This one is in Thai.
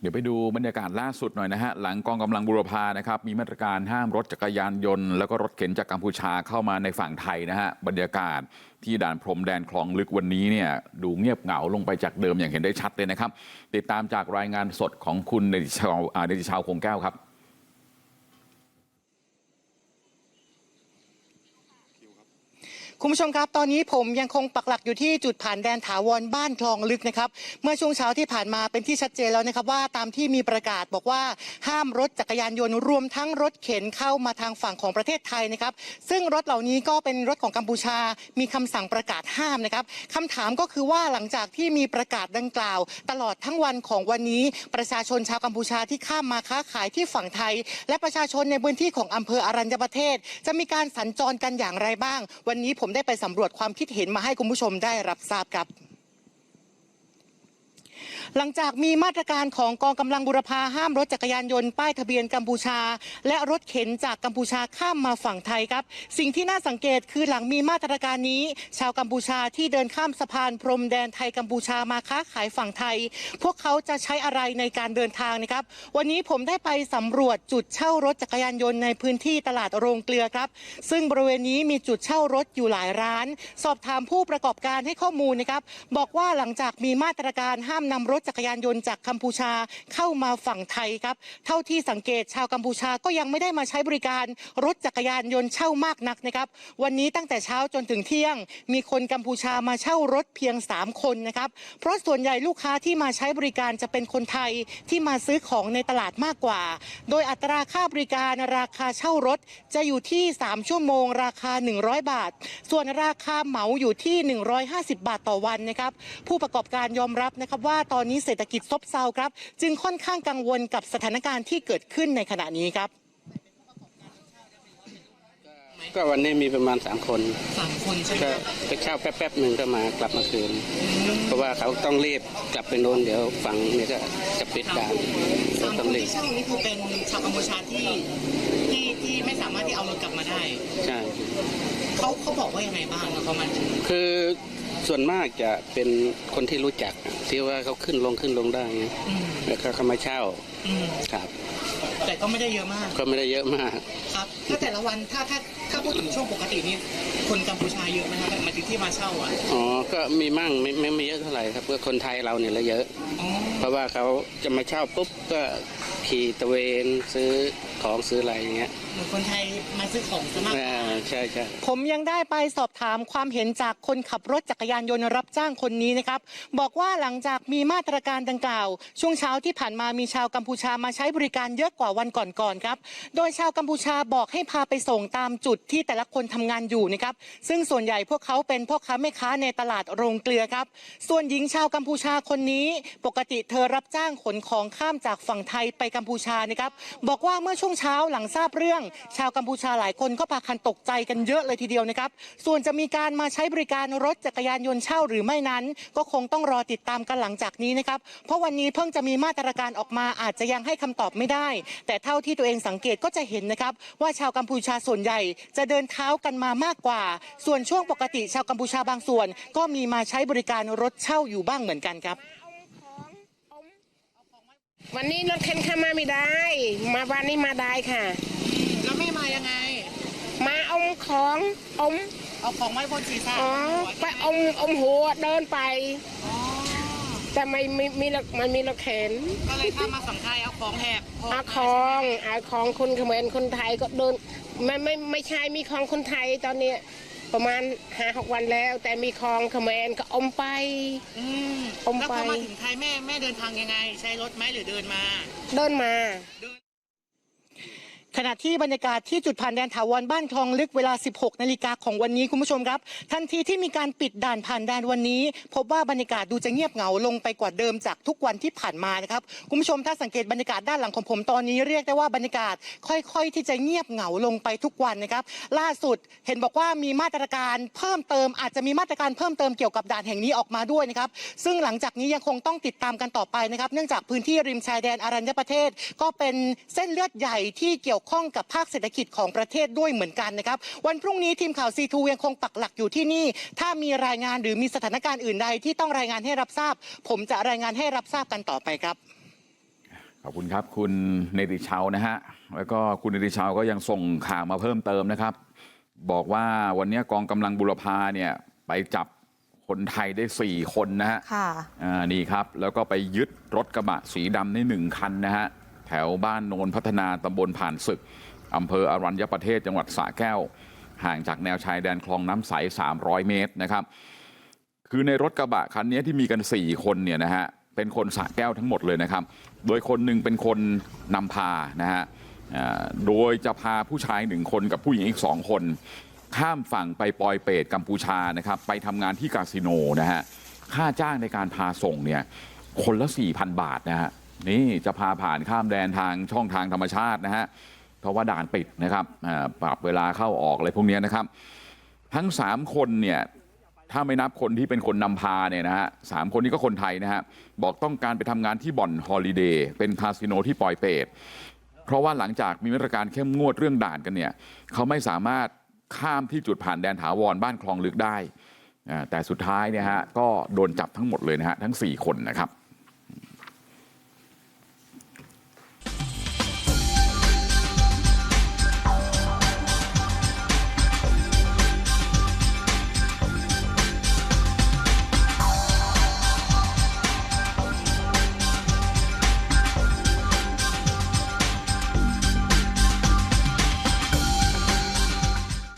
เดี๋ยวไปดูบรรยากาศล่าสุดหน่อยนะฮะหลังกองกำลังบุรพานะครับมีมาตรการห้ามรถจักรยานยนต์แล้วก็รถเข็นจากกัมพูชาเข้ามาในฝั่งไทยนะฮะบรรยากาศที่ด่านพรมแดนคลองลึกวันนี้เนี่ยดูเงียบเหงาลงไปจากเดิมอย่างเห็นได้ชัดเลยนะครับ ติดตามจากรายงานสดของคุณเดชาวเนติชาวคงแก้วครับ คุณผู้ชมครับ ตอนนี้ผมยังคงปักหลักอยู่ที่จุดผ่านแดนถาวรบ้านคลองลึกนะครับ เมื่อช่วงเช้าที่ผ่านมาเป็นที่ชัดเจนแล้วนะครับว่าตามที่มีประกาศบอกว่าห้ามรถจักรยานยนต์รวมทั้งรถเข็นเข้ามาทางฝั่งของประเทศไทยนะครับ ซึ่งรถเหล่านี้ก็เป็นรถของกัมพูชา มีคำสั่งประกาศห้ามนะครับคำถามก็คือว่าหลังจากที่มีประกาศดังกล่าว ตลอดทั้งวันของวันนี้ ประชาชนชาวกัมพูชาที่ข้ามมาค้าขายที่ฝั่งไทย และประชาชนในพื้นที่ของอำเภออรัญญประเทศ จะมีการสัญจรกันอย่างไรบ้าง วันนี้ผมได้ไปสำรวจความคิดเห็นมาให้คุณผู้ชมได้รับทราบครับ หลังจากมีมาตรการของกองกำลังบุรพาห้ามรถจักรยานยนต์ป้ายทะเบียนกัมพูชา และรถเข็นจากกัมพูชาข้ามมาฝั่งไทยครับ สิ่งที่น่าสังเกตคือหลังมีมาตรการนี้ ชาวกัมพูชาที่เดินข้ามสะพานพรมแดนไทยกัมพูชามาค้าขายฝั่งไทย พวกเขาจะใช้อะไรในการเดินทางนะครับ วันนี้ผมได้ไปสำรวจจุดเช่ารถจักรยานยนต์ในพื้นที่ตลาดโรงเกลือครับ ซึ่งบริเวณนี้มีจุดเช่ารถอยู่หลายร้าน สอบถามผู้ประกอบการให้ข้อมูลนะครับ บอกว่าหลังจากมีมาตรการห้ามนำรถถจักรยานยนต์จากกัมพูชาเข้ามาฝั่งไทยครับ เท่าที่สังเกตชาวกัมพูชาก็ยังไม่ได้มาใช้บริการรถจักรยานยนต์เช่ามากนักนะครับ วันนี้ตั้งแต่เช้าจนถึงเที่ยง มีคนกัมพูชามาเช่ารถเพียง 3 คนนะครับ เพราะส่วนใหญ่ลูกค้าที่มาใช้บริการจะเป็นคนไทยที่มาซื้อของในตลาดมากกว่า โดยอัตราค่าบริการราคาเช่ารถจะอยู่ที่ 3 ชั่วโมง ราคา 100 บาท ส่วนราคาเหมาอยู่ที่ 150 บาทต่อวันนะครับ ผู้ประกอบการยอมรับนะครับว่าตอนนี้เศรษฐกิจซบเซาครับ จึงค่อนข้างกังวลกับสถานการณ์ที่เกิดขึ้นในขณะนี้ครับ ก็วันนี้มีประมาณสามคนสามคนใช่ไหมก็ไปเช่าแป๊บๆหนึ่งก็มากลับมาคืน เพราะว่าเขาต้องรีบกลับไปโน่นเดี๋ยวฝั่งนี้ก็จะปิดด่านสามคต้อนงรีที่บเช่านี้คือเป็นชาวกัมพูชาที่ที่ที่ไม่สามารถที่เอารถกลับมาได้ ใช่ เขาเขาบอกว่ายังไงบ้างเขามาคือ ส่วนมากจะเป็นคนที่รู้จักที่ว่าเขาขึ้นลงขึ้นลงได้ไงอืมแล้วก็เขามาเช่าอืมครับ แต่ก็ไม่ได้เยอะมาก ก็ไม่ได้เยอะมาก ครับ ถ้าแต่ละวันถ้าถ้าถ้าพูดถึงช่วงปกตินี่คนกัมพูชาเยอะไหมครับแบบมาถึงที่มาเช่าอะอ๋อก็มีมั่งไม่ไม่ไม่เยอะเท่าไหร่ครับเพราะคนไทยเราเนี่ยแหละเยอะอ๋อเพราะว่าเขาจะมาเช่าปุ๊บก็ ขี่ตระเวนซื้อของซื้ออะไรอย่างเงี้ยเหมือนคนไทยมาซื้อของซะมากกว่าอ่าใช่ใช่ผมยังได้ไปสอบถามความเห็นจากคนขับรถจักรยานยนต์รับจ้างคนนี้นะครับ บอกว่าหลังจากมีมาตรการดังกล่าว ช่วงเช้าที่ผ่านมามีชาวกัมพูชามาใช้บริการเยอะกว่าวันก่อนๆครับ โดยชาวกัมพูชาบอกให้พาไปส่งตามจุดที่แต่ละคนทำงานอยู่นะครับ ซึ่งส่วนใหญ่พวกเขาเป็นพ่อค้าแม่ค้าในตลาดโรงเกลือครับ ส่วนหญิงชาวกัมพูชาคนนี้ ปกติเธอรับจ้างขนของข้ามจากฝั่งไทยไปกััมพูชานะครับบอกว่าเมื่อช่วงเช้าหลังทราบเรื่อง ชาวกัมพูชาหลายคนก็พากันตกใจกันเยอะเลยทีเดียวนะครับส่วนจะมีการมาใช้บริการรถจักรยานยนต์เช่าหรือไม่นั้น ก็คงต้องรอติดตามกันหลังจากนี้นะครับเพราะวันนี้เพิ่งจะมีมาตรการออกมาอาจจะยังให้คำตอบไม่ได้ แต่เท่าที่ตัวเองสังเกตก็จะเห็นนะครับว่าชาวกัมพูชาส่วนใหญ่ จะเดินเท้ากันมามากกว่า ส่วนช่วงปกติชาวกัมพูชาบางส่วน ก็มีมาใช้บริการรถเช่าอยู่บ้างเหมือนกันครับ วันนี้รถเข็นเข้ามาไม่ได้ มาวันนี้มาได้ค่ะ แล้วไม่มายังไง มาอมของอมเอาของไว้บนศีรษะอ๋อไปอมอมหัวเดินไปแต่ไม่ไม่มีรถมันมีรถเข็นก็เลยข้ามมาฝั่งไทยเอาของแหบเอาของเอาของคนเขมรคนไทยก็เดินไม่ไม่ไม่ใช่มีของคนไทยตอนเนี้ย ประมาณห้าหกวันแล้ว แต่มีของเขมรก็อมไป อืมอมแล้วไป พอมาถึงไทยแม่แม่เดินทางยังไง ใช้รถไหมหรือเดินมา เดินมา ขณะที่บรรยากาศที่จุดผ่านแดนถาวรบ้านคลองลึกเวลา 16 นาฬิกาของวันนี้คุณผู้ชมครับ ทันทีที่มีการปิดด่านผ่านแดนวันนี้ พบว่าบรรยากาศดูจะเงียบเหงาลงไปกว่าเดิมจากทุกวันที่ผ่านมานะครับคุณผู้ชมถ้าสังเกตบรรยากาศด้านหลังของผมตอนนี้เรียกได้ว่าบรรยากาศค่อย ๆ ที่จะเงียบเหงาลงไปทุกวันนะครับ ล่าสุดเห็นบอกว่ามีมาตรการเพิ่มเติม อาจจะมีมาตรการเพิ่มเติมเกี่ยวกับด่านแห่งนี้ออกมาด้วยนะครับซึ่งหลังจากนี้ยังคงต้องติดตามกันต่อไปนะครับ เนื่องจากพื้นที่ริมชายแดนอารัญญประเทศ ก็เป็นเส้นเลือดใหญ่ที่เกี่ยวข้องกับภาคเศรษฐกิจของประเทศด้วยเหมือนกันนะครับวันพรุ่งนี้ทีมข่าวซีทูยังคงปักหลักอยู่ที่นี่ ถ้ามีรายงานหรือมีสถานการณ์อื่นใดที่ต้องรายงานให้รับทราบ ผมจะรายงานให้รับทราบกันต่อไปครับ ขอบคุณครับ คุณเนติชาวนะฮะแล้วก็คุณเนติชาวก็ยังส่งข่าวมาเพิ่มเติมนะครับ บอกว่าวันนี้กองกำลังบุรพาเนี่ยไปจับคนไทยได้ 4 คนนะฮะค่ะอ่านี่ครับ แล้วก็ไปยึดรถกระบะสีดำได้หนึ่งคันนะฮะ แถวบ้านโนนพัฒนาตำบลผ่านศึกอำเภออรัญญประเทศจังหวัดสระแก้ว ห่างจากแนวชายแดนคลองน้ำใส 300 เมตรนะครับ คือในรถกระบะคันนี้ที่มีกัน 4 คนเนี่ยนะฮะเป็นคนสระแก้วทั้งหมดเลยนะครับ โดยคนหนึ่งเป็นคนนำพานะฮะโดยจะพาผู้ชายหนึ่งคนกับผู้หญิงอีกสองคน ข้ามฝั่งไปปอยเปตกัมพูชานะครับไปทำงานที่คาสิโนนะฮะค่าจ้างในการพาส่งเนี่ยคนละ 4,000 บาทนะฮะ นี่จะพาผ่านข้ามแดนทางช่องทางธรรมชาตินะฮะเพราะว่าด่านปิดนะครับปรับเวลาเข้าออกอะไรพวกนี้นะครับ ทั้ง3คนเนี่ยถ้าไม่นับคนที่เป็นคนนำพาเนี่ยนะฮะสามคนนี้ก็คนไทยนะฮะบอกต้องการไปทำงานที่บ่อนฮอลิเดย์เป็นคาสิโนที่ปอยเปตเพราะว่าหลังจากมีมาตรการเข้มงวดเรื่องด่านกันเนี่ยเขาไม่สามารถข้ามที่จุดผ่านแดนถาวรบ้านคลองลึกได้ แต่สุดท้ายเนี่ยฮะก็โดนจับทั้งหมดเลยนะฮะทั้ง 4 คนนะครับ